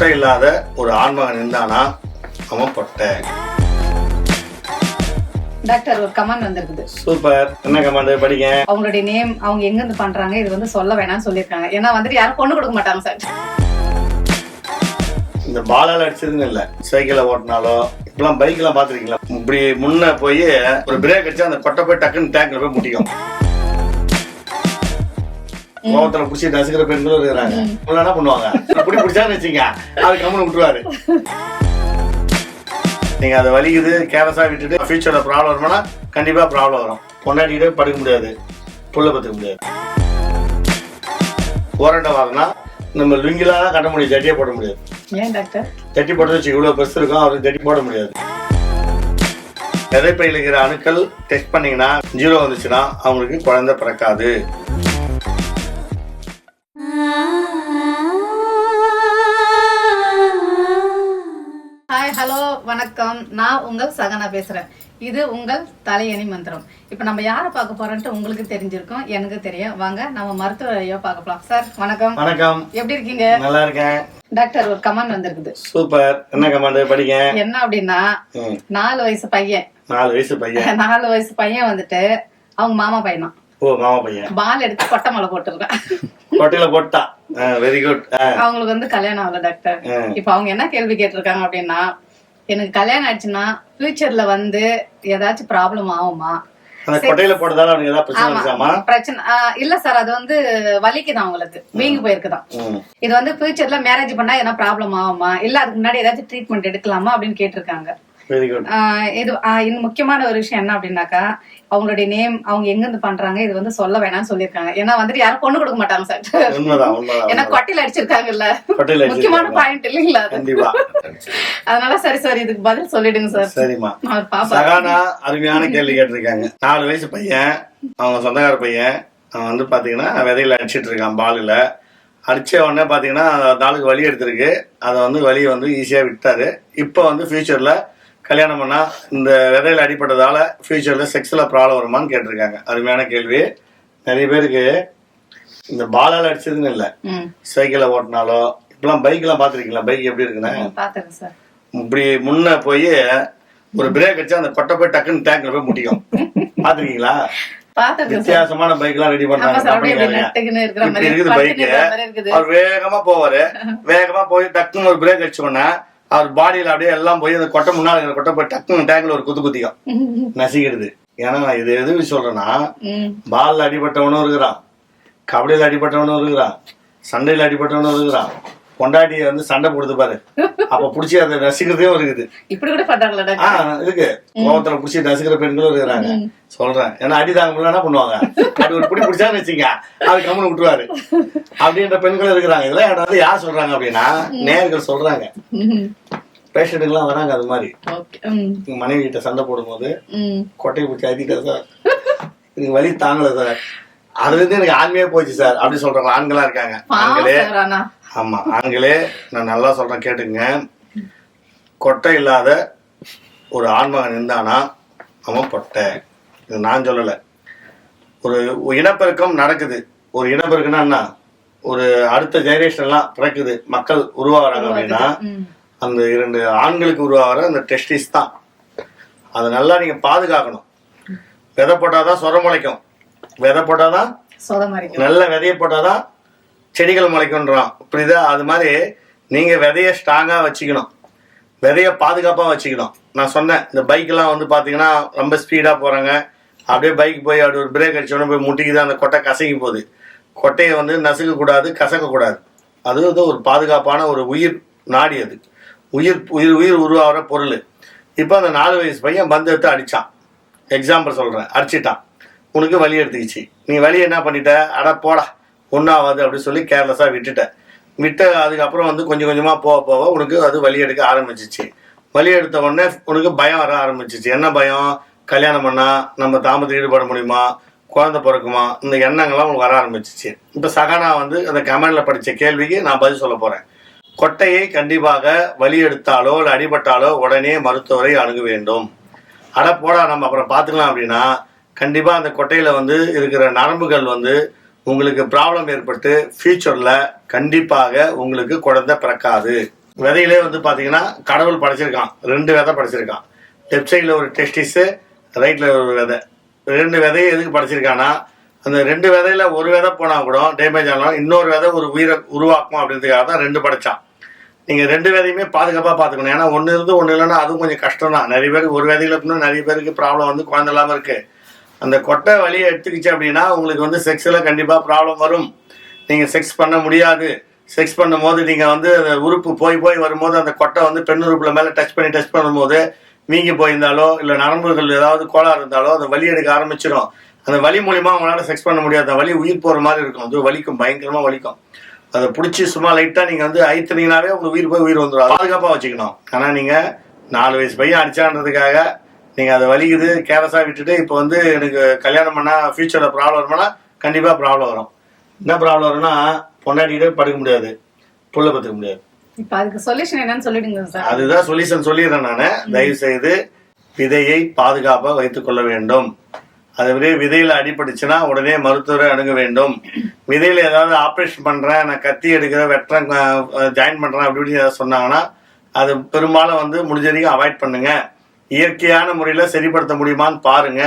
கொட்டை இல்லாத ஒரு ஆண்மகன் இருந்தானா அவன் பொட்டை. டாக்டர் ஒரு கமெண்ட் வந்திருக்குது. சூப்பர் என்ன கமாண்டு படிங்க. அவங்களுடைய நேம் அவங்க எங்க இருந்து பண்றாங்க? இது வந்து சொல்ல வேணாம்னு சொல்லியிருக்காங்க. ஏன்னா வந்துட்டு யாரும் பொண்ணு கொடுக்க மாட்டாங்க சார் இந்த பாலால அடிச்சதுன்னு இல்ல. சைக்கிள ஓட்டினாலோ இப்பெல்லாம் பைக்லாம் பாத்துருக்கீங்களா இப்படி முன்ன போய் ஒரு பிரேக் அடிச்சா அந்த கொட்டை போய் டக்குன்னு டேங்க்ல போய் முட்டிக்கும். கோவத்துல புடிச்சு நசுக்கிற பெண்களும் இருக்கிறாங்க. இவங்க என்ன பண்ணுவாங்க? அப்படி பிடிச்சான்னு வச்சுங்க அது கம்முன்னு விட்டுருவாரு. நீங்க அதை வலிக்குது கேரஸா விட்டுட்டு ஃபியூச்சர்ல ப்ராப்ளம் வருமானா கண்டிப்பா ப்ராப்ளம் வரும். பொண்டாட்டிக்கிட்டே படுக்க முடியாது. புள்ள பத்துக்க முடியாது. ஓரண்ட வாரம்னா நம்ம லுங்கிலாம் தான் கட்ட முடியும் ஜட்டியே போட முடியாது. ஏன் டாக்டர்? ஜட்டி போட்டு வச்சு இவ்வளவு பெருசு இருக்கும் அவருக்கு ஜட்டி போட முடியாது. விதைப்பையில் இருக்கிற அணுக்கள் டெஸ்ட் பண்ணீங்கன்னா ஜீரோ வந்துச்சுன்னா அவங்களுக்கு குழந்தை பிறக்காது. நான் உங்கள் சகனா பேசுறேன். இது உங்கள் தலையணி மந்திரம். இப்போ நம்ம யாரை பார்க்க போறோம்ட்டு உங்களுக்கு தெரிஞ்சிருக்கும் எனக்கு தெரியும். வாங்க நம்ம மருத்துவரையோ பார்க்க போலாம். சார் வணக்கம். வணக்கம். எப்படி இருக்கீங்க? நல்லா இருக்கேன். டாக்டர் ஒரு கமெண்ட் வந்திருக்குது. சூப்பர். என்ன கமாண்டு படிங்க? என்ன அப்படின்னா நாலு வயசு பையன். நாலு வயசு பையன். நாலு வயசு பையன் வந்துட்டு அவங்க மாமா பையன் ஓ மாமா பையன். பால் எடுத்து கொட்டை மலை போட்டிருக்கேன். கொட்டையில போட்டா. வெரி குட் அவங்களுக்கு வந்து கல்யாணம் ஆகல டாக்டர். இப்ப அவங்க என்ன கேள்வி கேட்டிருக்காங்க அப்படின்னா எனக்கு கல்யாணம் ஆயிடுச்சுன்னா ஃபியூச்சர்ல வந்து ஏதாச்சும் ப்ராப்ளம் ஆகுமா? பிரச்சனை இல்ல சார் அது வந்து வலிக்குதான் அவங்களுக்கு. வீங்கி போயிருக்குதான். இது வந்து ஃபியூச்சர்ல மேரேஜ் பண்ணா எதனா ப்ராப்ளம் ஆகுமா? இல்ல அதுக்கு முன்னாடி ஏதாச்சும் ட்ரீட்மெண்ட் எடுக்கலாமா அப்படின்னு கேட்டிருக்காங்க. இது இன்னும் முக்கியமான ஒரு விஷயம் என்ன அப்படின்னாக்கா அவங்களுடைய நேம் அவங்க எங்க இருந்து பண்றாங்க இது வந்து சொல்ல வேணாம்னு சொல்லியிருக்காங்க. ஏன்னா வந்துட்டு யாரும் பொண்ணு கொடுக்க மாட்டாங்க சார் ஏன்னா கொட்டையில அடிச்சிருக்காங்கல்ல. முக்கியமான. பாயிண்ட் இல்லைங்களா அதனால சரி சரி இதுக்கு பதில் சொல்லிடுங்க சார் பாப்பா. சகானா அருமையான கேள்வி கேட்டிருக்காங்க. நாலு வயசு பையன் அவங்க சொந்தக்கார பையன் அவன் வந்து பாத்தீங்கன்னா விதையில அடிச்சிட்டு இருக்கான் பாலில். அடிச்ச உடனே பாத்தீங்கன்னா அந்த ஆளுக்கு வலி எடுத்திருக்கு. அதை வந்து வலியை வந்து ஈஸியா விட்டாரு. இப்போ வந்து ஃபியூச்சர்ல கல்யாணம் பண்ணா இந்த விதையில அடிப்பட்டதால ஃபியூச்சர்ல செக்ஸ்ல ப்ராப்ளம் வருமான்னு கேட்டிருக்காங்க. அருமையான கேள்வி. நிறைய பேருக்கு இந்த பாலால அடிச்சதுன்னு இல்லை. சைக்கிளை ஓட்டினாலோ இப்பெல்லாம் பைக்லாம் பாத்திருக்கீங்களா பைக் எப்படி இருக்குன்னு? இப்படி முன்ன போய் ஒரு பிரேக் அடிச்சா அந்த கொட்டை போய் டக்குன்னு டேங்க்ல போய் முட்டிக்கும். பாத்திருக்கீங்களா வித்தியாசமான பைக் எல்லாம் ரெடி மாதிரி இருக்குது இருக்குது. அவர் வேகமா போவாரு. வேகமா போய் டக்குன்னு ஒரு பிரேக் அடிச்ச உடனே அவர் பாடியில அப்படியே எல்லாம் போய் அந்த கொட்டை முன்னால இருக்கிற கொட்டை போய் டக்குன்னு டேங்க்ல ஒரு குத்து குத்திக்கும். நசிக்கிடுது. ஏன்னா நான் இது எது சொல்றேன்னா பால்ல அடிபட்டவனும் இருக்கிறான். கபடியில அடிபட்டவனும் இருக்கிறான். சண்டையில அடிபட்டவனும் இருக்கிறான். பொண்டாட்டியை வந்து சண்டை போடுது பாரு. அப்ப புடிச்சு அதை ரசிக்கிறதே இருக்குது இப்படி கூட பண்றாங்களா இருக்கு. கோவத்துல புடிச்சு ரசிக்கிற பெண்களும் இருக்கிறாங்க. சொல்றேன். ஏன்னா அடி தாங்க முடியல என்ன பண்ணுவாங்க? அது ஒரு பிடி பிடிச்சான்னு வச்சுங்க அது கம்முன்னு விட்டுருவாரு. அப்படின்ற பெண்களும் இருக்கிறாங்க. இதெல்லாம் என்கிட்ட வந்து யார் சொல்றாங்க அப்படின்னா நேர்கள் சொல்றாங்க. பேஷண்ட்டுக்கெல்லாம் வராங்க அது மாதிரி. மனைவி கிட்ட சண்டை போடும்போது கொட்டையை பிடிச்சி அடிக்கிட்டேன் சார் எனக்கு வலி தாங்கல சார். அதுல இருந்து எனக்கு ஆண்மையே போச்சு சார். அப்படி சொல்றவங்க ஆண்களா இருக்காங்க. ஆண்களே. ஆமா ஆண்களே நான் நல்லா சொல்றேன் கேட்டுங்க கொட்டை இல்லாத ஒரு ஆண்மகன் இருந்தானா? அவன் பொட்டை இது நான் சொல்லல. ஒரு இனப்பெருக்கம் நடக்குது. ஒரு இனப்பெருக்கம்னா என்ன? ஒரு அடுத்த ஜெனரேஷன் எல்லாம் பிறக்குது. மக்கள் உருவாகிறாங்க அப்படின்னா அந்த இரண்டு ஆண்களுக்கு உருவாகிற அந்த டெஸ்டிஸ் தான். அதை நல்லா நீங்க பாதுகாக்கணும். விதை போட்டாதான் சொர முளைக்கும் விதை போட்டாதான் நல்ல விதைய போட்டாதான் செடிகள் முளைக்கும்ன்றான். புரியுதா? அது மாதிரி நீங்க விதைய ஸ்ட்ராங்கா வச்சுக்கணும். விதைய பாதுகாப்பா வச்சுக்கணும். நான் சொன்னேன் இந்த பைக் எல்லாம் வந்து பாத்தீங்கன்னா ரொம்ப ஸ்பீடா போறாங்க. அப்படியே பைக் போய் அப்படி ஒரு பிரேக் அடிச்ச உடனே போய் முட்டிக்குது அந்த கொட்டை கசங்கி போகுது. கொட்டையை வந்து நசுக்க கூடாது கசக்க கூடாது அது வந்து ஒரு பாதுகாப்பான ஒரு உயிர் நாடி அது. உயிர் உயிர் உயிர் உருவாகிற பொருள். இப்போ அந்த நாலு வயசு பையன் பந்து எடுத்து அடிச்சான். எக்ஸாம்பிள் சொல்றேன் அடிச்சிட்டான். உனக்கு வழி எடுத்துக்கிச்சு. நீ வழி என்ன பண்ணிட்ட? அட போடா ஒன்றாவது அப்படின்னு சொல்லி கேர்லெஸ்ஸாக விட்டுட்ட. விட்டு அதுக்கப்புறம் வந்து கொஞ்சம் கொஞ்சமாக போக போக உனக்கு அது வழி எடுக்க ஆரம்பிச்சிச்சு. வழி எடுத்த உடனே உனக்கு பயம் வர ஆரம்பிச்சிச்சு. என்ன பயம்? கல்யாணம் பண்ணால் நம்ம தாமதத்தில் ஈடுபட முடியுமா? குழந்தை பிறக்குமா? இந்த எண்ணங்கள்லாம் உனக்கு வர ஆரம்பிச்சிச்சு. இப்போ சகானா வந்து அந்த கமெண்டில் படித்த கேள்விக்கு நான் பதில் சொல்ல போகிறேன் கொட்டையை கண்டிப்பாக வலி எடுத்தாலோ இல்லை அடிபட்டாலோ உடனே மருத்துவரை அணுக வேண்டும். அட போடா நம்ம அப்புறம் பார்த்துக்கலாம் அப்படின்னா கண்டிப்பாக அந்த கொட்டையில் வந்து இருக்கிற நரம்புகள் வந்து உங்களுக்கு ப்ராப்ளம் ஏற்பட்டு ஃப்யூச்சரில் கண்டிப்பாக உங்களுக்கு குழந்தை பிறக்காது. விதையிலே வந்து பார்த்தீங்கன்னா கடவுள் படைச்சிருக்கான். ரெண்டு விதை படைச்சிருக்கான். லெஃப்ட் சைடில் ஒரு டெஸ்டிஸு ரைட்டில் ஒரு விதை. ரெண்டு விதையை எதுக்கு படைச்சிருக்கான்னா அந்த ரெண்டு விதையில் ஒரு விதை போனால் கூட டேமேஜ் ஆனாலும் இன்னொரு விதை ஒரு உயிரை உருவாக்கும் அப்படின்றதுக்காக தான் ரெண்டு படைச்சான். நீங்கள் ரெண்டு விதையுமே பாதுகாப்பாக பார்த்துக்கணும் ஏன்னா ஒன்று இருந்து ஒன்று இல்லைன்னா அதுவும் கொஞ்சம் கஷ்டம் தான் நிறைய பேருக்கு ஒரு விதையில் இன்னும் நிறைய பேருக்கு ப்ராப்ளம் வந்து குழந்தை இல்லாமல் இருக்குது அந்த கொட்டை வழியை எடுத்துக்கிச்சு அப்படின்னா உங்களுக்கு வந்து செக்ஸில் கண்டிப்பாக ப்ராப்ளம் வரும். நீங்கள் செக்ஸ் பண்ண முடியாது. செக்ஸ் பண்ணும்போது நீங்கள் வந்து அந்த உறுப்பு போய் போய் வரும்போது அந்த கொட்டை வந்து பெண் உறுப்பில் மேலே டச் பண்ணி டச் பண்ணும்போது வீங்கி போயிருந்தாலோ இல்லை நரம்புகள் ஏதாவது கோளாறு இருந்தாலோ அந்த வலி எடுக்க ஆரம்பிச்சிடும். அந்த வலி மூலிமா அவங்களால செக்ஸ் பண்ண முடியாது. அந்த வலி உயிர் போகிற மாதிரி இருக்கும். அது வலிக்கும் பயங்கரமாக வலிக்கும். அதை பிடிச்சி சும்மா லைட்டாக நீங்கள் வந்து அழுத்தினீங்கனாவே உங்களுக்கு உயிர் போய் உயிர் வந்துடும் பாதுகாப்பாக வச்சுக்கணும். ஆனால் நீங்கள் நாலு வயசு பையன் அடிச்சான்றதுக்காக நீங்கள் அதை வலிக்குது கேரஸாக விட்டுட்டு இப்போ வந்து எனக்கு கல்யாணம் பண்ணால் ஃபியூச்சரில் ப்ராப்ளம் வருமானா கண்டிப்பாக ப்ராப்ளம் வரும். என்ன ப்ராப்ளம் வரும்னா பொண்டாட்டிக்கிட்டே படுக்க முடியாது. புள்ள பத்துக்க முடியாது. இப்ப அதுக்கு சொல்யூஷன் என்னன்னு சொல்லிடுங்க சார். அதுதான் சொல்யூஷன் சொல்லிடுறேன் நான். தயவு செய்து விதையை பாதுகாப்பாக வைத்துக் கொள்ள வேண்டும். அது மாதிரி விதையில அடிபட்டுச்சுன்னா உடனே மருத்துவரை அணுக வேண்டும். விதையில ஏதாவது ஆப்ரேஷன் பண்றேன் நான் கத்தி எடுக்கிறேன் வெட்டுறேன் ஜாயின் பண்றேன் அப்படி இப்படின்னு ஏதாவது சொன்னாங்கன்னா அது பெரும்பாலும் வந்து முடிஞ்ச வரைக்கும் அவாய்ட் பண்ணுங்க. இயற்கையான முறையில் சரிப்படுத்த முடியுமான்னு பாருங்க.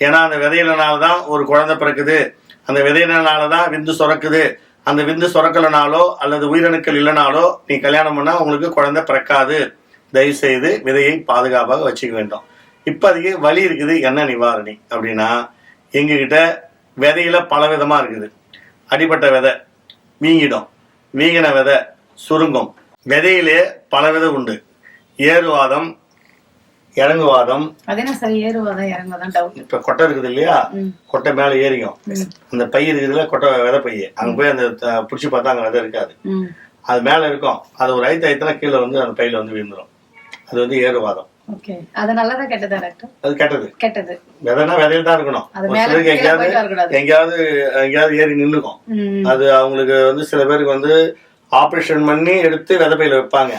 ஏன்னா அந்த விதையிலனால தான் ஒரு குழந்தை பிறக்குது. அந்த விதையினால தான் விந்து சுரக்குது. அந்த விந்து சுரக்கலனாலோ அல்லது உயிரணுக்கள் இல்லைனாலோ நீ கல்யாணம் பண்ணால் உங்களுக்கு குழந்தை பிறக்காது. தயவு செய்து விதையை பாதுகாப்பாக வச்சுக்க வேண்டும். இப்போதைக்கு வலி இருக்குது என்ன நிவாரணி? அப்படின்னா எங்ககிட்ட விதையில பல விதமாக இருக்குது. அடிப்பட்ட விதை வீங்கிடும் வீங்கின விதை சுருங்கும். விதையிலே பல விதை உண்டு. ஏறுவாதம் இறங்குவாதம். இப்ப கொட்டை இருக்குது இல்லையா? கொட்டை மேல ஏறிக்கும். அந்த பை இருக்குதுல கொட்டை விதை பை அங்க போய் அந்த புடிச்சு பார்த்தா அங்க விதை இருக்காது. அது மேல இருக்கும். அது ஒரு ஐத்து ஐத்தனா கீழே வந்து அந்த பையில வந்து விழுந்துரும். அது வந்து ஏறுவாதம். அது கெட்டதா கெட்டது. விதைனா விதையில தான் இருக்கணும். சிலருக்கு எங்கேயாவது. எங்கேயாவது எங்கேயாவது ஏறி நின்னுக்கும். ம். அது அவங்களுக்கு வந்து சில பேருக்கு வந்து ஆப்ரேஷன் பண்ணி எடுத்து விதை பையில வைப்பாங்க.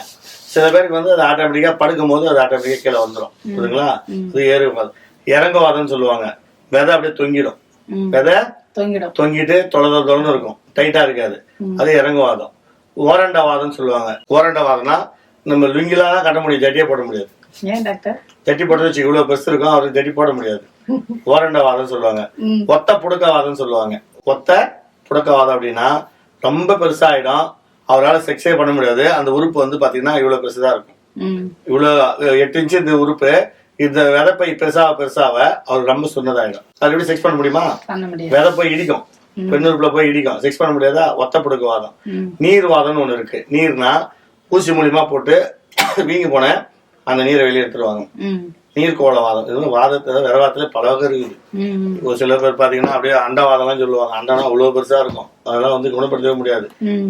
சில பேருக்கு வந்து அது ஆட்டோமேட்டிக்கா படுக்கும் போது அது ஆட்டோமேட்டிக்கா கீழே வந்துடும் புரியுதுங்களா? அது ஏறுவாதம் இறங்குவாதம்னு சொல்லுவாங்க. விதை அப்படியே தொங்கிடும். விதை தொங்கிடும். தொங்கிட்டு தொலைத தொலைன்னு இருக்கும். டைட்டா இருக்காது. அது இறங்குவாதம். ஓரண்டவாதம்னு சொல்லுவாங்க. ஓரண்டவாதம்னா நம்ம லுங்கிலாம் தான் கட்ட முடியும். ஜட்டியே போட முடியாது. ஏன் டாக்டர்? ஜட்டி போட்டு வச்சு இவ்வளவு பெருசு இருக்கும் அவருக்கு ஜட்டி போட முடியாது. ஓரண்டவாதம் சொல்லுவாங்க. ஒத்த புடுக்கவாதம் சொல்லுவாங்க. ஒத்த புடுக்கவாதம் அப்படின்னா ரொம்ப பெருசாயிடும். அவரால் செக்ஸே பண்ண முடியாது. அந்த உறுப்பு வந்து பாத்தீங்கன்னா இவ்வளவு பெருசுதான் இருக்கும். இவ்வளவு எட்டு இன்ச்சு இந்த உறுப்பு இந்த விதைப்பை பெருசாக பெருசாக அவருக்கு ரொம்ப சொன்னதாயிடும். அது எப்படி செக்ஸ் பண்ண முடியுமா? பண்ண முடியாது. விதை போய் இடிக்கும். பெண் உறுப்புல போய் இடிக்கும். செக்ஸ் பண்ண முடியாதா? ஒத்த புடுக்கவாதம் ம். நீர்வாதம்னு ஒண்ணு இருக்கு. நீர்னா ஊசி மூலியமா போட்டு வீங்கி போன அந்த நீரை வெளியே எடுத்துருவாங்க ம் நீர் கோளவாதம் இது வாதத்துல விரவாதத்துல பல வகை இருக்குது ஒரு சில பேர் பாத்தீங்கன்னா அப்படியே அண்டவாதம்லாம் சொல்லுவாங்க. அண்டனா அவ்வளவு பெருசா இருக்கும். அதெல்லாம் வந்து குணப்படுத்தவே முடியாது.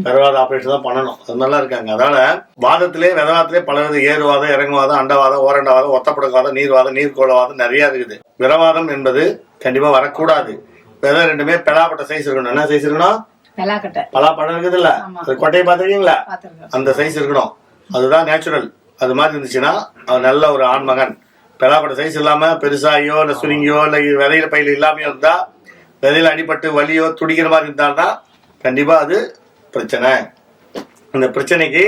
விரவாத ஆபரேஷன் தான் பண்ணணும். அது மாதிரிலாம் இருக்காங்க. அதனால வாதத்திலே விதவாதத்திலே பல வித ஏறுவாதம் இறங்குவாதம் அண்டவாதம் ஓரண்டவாதம் ஒத்தப்படுக்கவாதம் நீர்வாதம் நீர்கோளவாதம் நிறைய இருக்குது. விரவாதம் என்பது கண்டிப்பா வரக்கூடாது. விதை ரெண்டுமே பெலாப்பட்ட சைஸ் இருக்கணும். என்ன சைஸ் இருக்கணும்? பலாப்பழம் இருக்குது இல்ல. அது கொட்டையை பார்த்துருக்கீங்களா? பார்த்துருக்கோம். அந்த சைஸ் இருக்கணும். அதுதான் நேச்சுரல் அது மாதிரி இருந்துச்சுன்னா நல்ல ஒரு ஆண்மகன். பெலாப்பட்ட சைஸ் இல்லாமல் பெருசாயோ இல்லை சுருங்கியோ இல்லை விதையில பையில் இல்லாமையோ இருந்தால் விதையில் அடிபட்டு வலியோ துடிக்கிற மாதிரி இருந்தால்னா கண்டிப்பாக அது பிரச்சனை. அந்த பிரச்சனைக்கு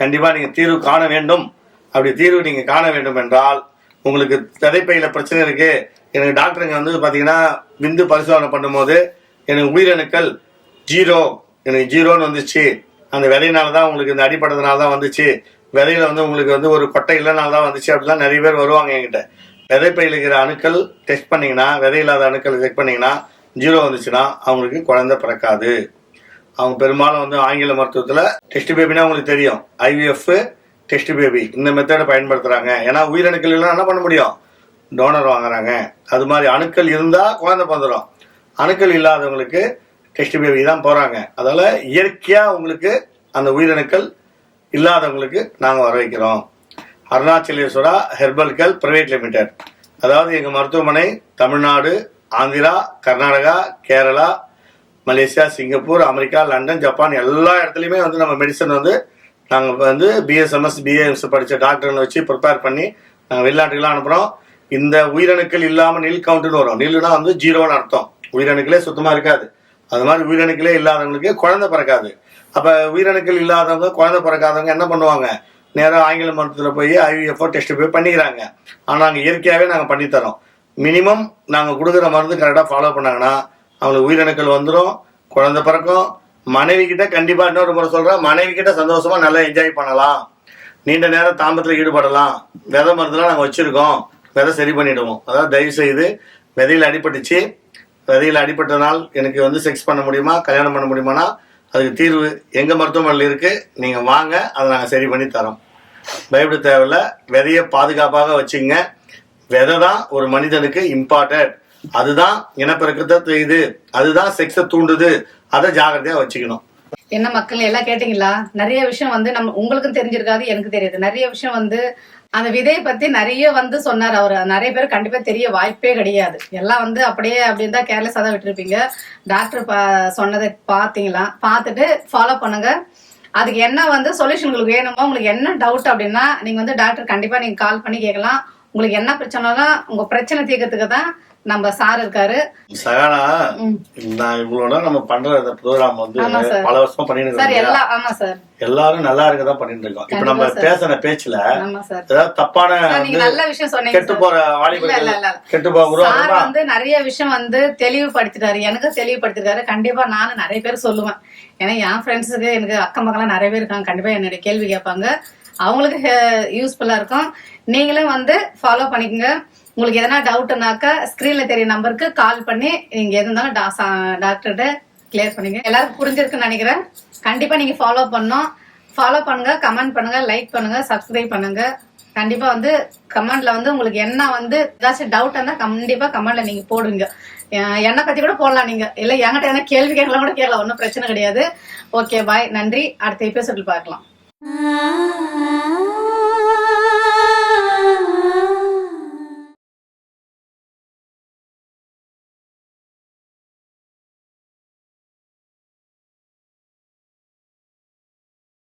கண்டிப்பாக நீங்கள் தீர்வு காண வேண்டும். அப்படி தீர்வு நீங்கள் காண வேண்டும் என்றால் உங்களுக்கு விதைப்பையில் பிரச்சனை இருக்குது எனக்கு டாக்டருங்க வந்து பார்த்தீங்கன்னா விந்து பரிசோதனை பண்ணும்போது எனக்கு உயிரணுக்கள் ஜீரோ எனக்கு ஜீரோன்னு வந்துச்சு. அந்த விதையினால தான் உங்களுக்கு இந்த அடிப்பட்டதுனால தான் வந்துச்சு. விதையில வந்து உங்களுக்கு வந்து ஒரு கொட்டை இல்லைனால தான் வந்துச்சு அப்படிலாம் நிறைய பேர் வருவாங்க என்கிட்ட. விதைப்பையில் இருக்கிற அணுக்கள் டெஸ்ட் பண்ணிங்கன்னா விதையில்லாத அணுக்களை அணுக்கள் செக் பண்ணிங்கன்னா ஜீரோ வந்துச்சுன்னா அவங்களுக்கு குழந்தை பிறக்காது. அவங்க பெரும்பாலும் வந்து ஆங்கில மருத்துவத்தில் டெஸ்ட் பேபினா உங்களுக்கு தெரியும். ஐவிஎஃப் டெஸ்ட் பேபி இந்த மெத்தடை பயன்படுத்துகிறாங்க ஏன்னா உயிரணுக்கள் எல்லாம் என்ன பண்ண முடியும்? டோனர் வாங்குறாங்க. அது மாதிரி அணுக்கள் இருந்தால் குழந்தை பிறந்துடும் அணுக்கள் இல்லாதவங்களுக்கு டெஸ்ட் பேபி தான் போகிறாங்க அதால் இயற்கையாக உங்களுக்கு அந்த உயிரணுக்கள் இல்லாதவங்களுக்கு நாங்கள் வர வைக்கிறோம். அருணாச்சலேஸ்வரா ஹெர்பல்கல் பிரைவேட் லிமிடெட். அதாவது எங்கள் மருத்துவமனை Tamil Nadu Andhra Karnataka Kerala Malaysia Singapore America London Japan எல்லா இடத்துலையுமே வந்து நம்ம மெடிசன் வந்து நாங்கள் வந்து பிஎஸ்எம்எஸ் பிஏஎம்எஸ் படித்த டாக்டர்களை வச்சு ப்ரிப்பேர் பண்ணி நாங்கள் வெளிநாட்டுக்கெல்லாம் அனுப்புகிறோம் இந்த உயிரணுக்கள் இல்லாமல் நில் கவுண்ட்னு வரும். நில்லுனா வந்து ஜீரோன்னு அர்த்தம். உயிரணுக்களே சுத்தமாக இருக்காது. அது மாதிரி உயிரணுக்களே இல்லாதவங்களுக்கு குழந்தை பிறக்காது. அப்போ உயிரணுக்கள் இல்லாதவங்க குழந்தை பிறக்காதவங்க என்ன பண்ணுவாங்க? நேராக ஆங்கில மருத்துவத்தில் போய் ஐவிஎஃப்ஓ டெஸ்ட் போய் பண்ணிக்கிறாங்க. ஆனால் நாங்கள் இயற்கையாகவே நாங்கள் பண்ணித்தரோம். மினிமம் நாங்கள் கொடுக்குற மருந்து கரெக்டாக ஃபாலோ பண்ணாங்கன்னா அவங்களுக்கு உயிரணுக்கள் வந்துடும் குழந்தை பிறக்கும். மனைவி கிட்ட கண்டிப்பாக இன்னொரு முறை சொல்கிறேன் மனைவி கிட்ட சந்தோஷமாக நல்லா என்ஜாய் பண்ணலாம். நீண்ட நேரம் தாம்பத்தில் ஈடுபடலாம். விதை மருந்துலாம் நாங்கள் வச்சுருக்கோம். விதை சரி பண்ணிவிடுவோம் அதாவது தயவு செய்து விதையில் அடிபட்டுச்சு. விதையில் அடிபட்டனால் எனக்கு வந்து செக்ஸ் பண்ண முடியுமா கல்யாணம் பண்ண முடியுமானா அதுக்கு தீர்வு எங்கள் மருத்துவமனையில் இருக்குது நீங்கள் வாங்க அதை நாங்கள் சரி பண்ணி தரோம். பயப்பட தேவையில்ல. விதையை பாதுகாப்பாக வச்சுங்க. விதை தான் ஒரு மனிதனுக்கு இம்பார்ட்டன்ட் அதுதான் இனப்பெருக்கத்தை செய்யுது அதுதான் செக்ஸை தூண்டுது. அதை ஜாகிரதையாக வச்சுக்கணும். என்ன மக்கள் எல்லாம் கேட்டீங்களா? நிறைய விஷயம் வந்து நம்ம உங்களுக்கும் தெரிஞ்சிருக்காது எனக்கு தெரியுது. நிறைய விஷயம் வந்து அந்த விதையை பத்தி நிறைய வந்து சொன்னார் அவர். நிறைய பேர் கண்டிப்பா தெரிய வாய்ப்பே கிடையாது. எல்லாம் வந்து அப்படியே அப்படின்னு தான் கேர்லெஸ்ஸாக தான் விட்டுருப்பீங்க. டாக்டர் பா சொன்னதை பார்த்தீங்களா? பார்த்துட்டு ஃபாலோ பண்ணுங்க. அதுக்கு என்ன வந்து சொல்யூஷன் உங்களுக்கு வேணுமோ உங்களுக்கு என்ன டவுட் அப்படின்னா நீங்க வந்து டாக்டர் கண்டிப்பா நீங்க கால் பண்ணி கேட்கலாம். உங்களுக்கு என்ன பிரச்சனைனா உங்க பிரச்சனை தீர்க்கறதுக்கு தான் நம்ம சார் இருக்காரு. சகானா. நான் இவ்வளோ நம்ம பண்ற இந்த ப்ரோக்ராம் வந்து. பல வருஷமா பண்ணிட்டு சார் இருக்கோம் எல்லாம் ஆமா சார். எல்லாரும் நல்லா இருக்கதான் பண்ணிட்டு இருக்கோம். இப்ப நம்ம. பேசின பேச்சுல ஏதாவது தப்பான நல்ல விஷயம் சொன்னீங்க கெட்டு. போற வாலிபர்கள். கெட்டு உருவாக்குமா வந்து நிறைய விஷயம் வந்து தெளிவுபடுத்திட்டாரு. எனக்கு தெளிவுபடுத்திருக்காரு. கண்டிப்பா நானும் நிறைய பேர் சொல்லுவேன். ஏன்னா என் ஃப்ரெண்ட்ஸுக்கு எனக்கு அக்கம் பக்கம்லாம் நிறைய பேர் இருக்காங்க. கண்டிப்பா என்னுடைய கேள்வி கேட்பாங்க. அவங்களுக்கு யூஸ்ஃபுல்லா இருக்கும். நீங்களும் வந்து ஃபாலோ பண்ணிக்கோங்க. உங்களுக்கு எதனா டவுட்னாக்கா ஸ்கிரீன்ல தெரிய நம்பருக்கு கால் பண்ணி நீங்க எது இருந்தாலும் டாக்டர்கிட்ட கிளியர் பண்ணிங்க எல்லாருக்கும் புரிஞ்சிருக்குன்னு நினைக்கிறேன். கண்டிப்பா நீங்க ஃபாலோ பண்ணணும். ஃபாலோ பண்ணுங்க கமெண்ட் பண்ணுங்க லைக் பண்ணுங்க சப்ஸ்கிரைப் பண்ணுங்க. கண்டிப்பா வந்து கமெண்ட்ல வந்து உங்களுக்கு என்ன வந்து ஏதாச்சும் டவுட் இருந்தா கண்டிப்பா கமெண்ட்ல நீங்க போடுங்க. என்னை பத்தி கூட போடலாம் நீங்க. இல்ல என்கிட்ட என்ன கேள்வி கேட்கலாம் கூட கேட்கலாம் ஒன்றும் பிரச்சனை கிடையாது. ஓகே பாய் நன்றி. அடுத்த எபிசோட்ல பார்க்கலாம்.